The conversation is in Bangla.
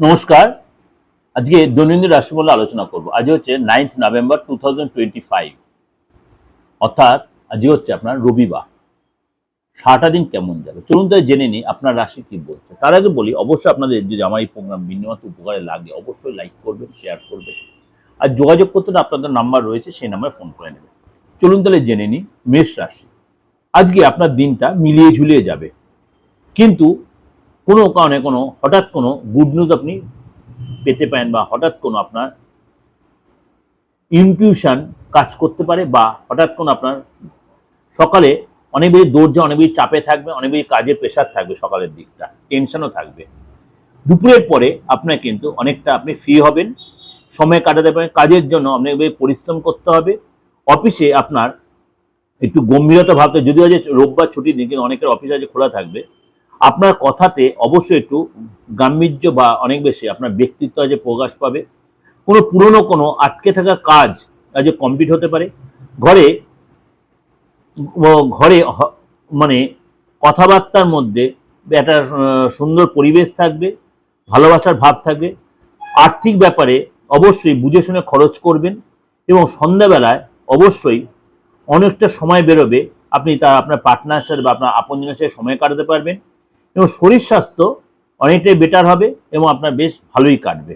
নমস্কার। আজকে দৈনন্দিন রাশিফল আলোচনা করব। আজ হচ্ছে নাইন্থ নভেম্বর টু অর্থাৎ আজকে হচ্ছে আপনার রবিবার। সারাটা দিন কেমন যাবে? চলুন তাই জেনে নিই আপনার রাশি কি বলছে। তার আগে বলি, অবশ্যই আপনাদের যদি আমার এই প্রোগ্রাম বিন্দুমাত্র উপকারে লাগে অবশ্যই লাইক করবেন শেয়ার করবেন। আর যোগাযোগ করতে আপনাদের নাম্বার রয়েছে, সেই নাম্বারে ফোন করে নেবেন। চলুন তাহলে জেনে নিই মেষ রাশি। আজকে আপনার দিনটা মিলিয়ে ঝুলিয়ে যাবে। কিন্তু কোনো কারণে কোনো হঠাৎ কোনো গুড নিউজ আপনি পেতে পারেন বা হঠাৎ কোনো আপনার ইনটিউশন কাজ করতে পারে বা হঠাৎ কোনো আপনার সকালে অনেক বেশি দৌড় অনেক বেশি চাপে থাকবে, অনেক বেশি কাজের প্রেশার থাকবে সকালের দিকটা টেনশনও থাকবে। দুপুরের পরে আপনার কিন্তু অনেকটা আপনি ফ্রি হবেন, সময় কাটাতে পারেন কাজের জন্য অনেক বেশি পরিশ্রম করতে হবে। অফিসে আপনার একটু গম্ভীরতা ভাবতে, যদিও যে রোববার ছুটির দিন, কিন্তু অনেকের অফিস আজ খোলা থাকবে। আপনার কথাতে অবশ্যই একটু গাম্ভীর্য বা অনেক বেশি আপনার ব্যক্তিত্ব আজ প্রকাশ পাবে। কোনো পুরনো কোনো আটকে থাকা কাজ আজ কমপ্লিট হতে পারে। ঘরে ঘরে মানে কথাবার্তার মধ্যে একটা সুন্দর পরিবেশ থাকবে, ভালোবাসার ভাব থাকবে। আর্থিক ব্যাপারে অবশ্যই বুঝে শুনে খরচ করবেন এবং সন্ধ্যাবেলায় অবশ্যই অনেকটা সময় বেরোবে। আপনি তা আপনার পার্টনার সাথে বা আপনার আপনজনের সাথে সময় কাটাতে পারবেন। এবং শরীর স্বাস্থ্য অনেকটাই বেটার হবে এবং আপনার বেশ ভালোই কাটবে।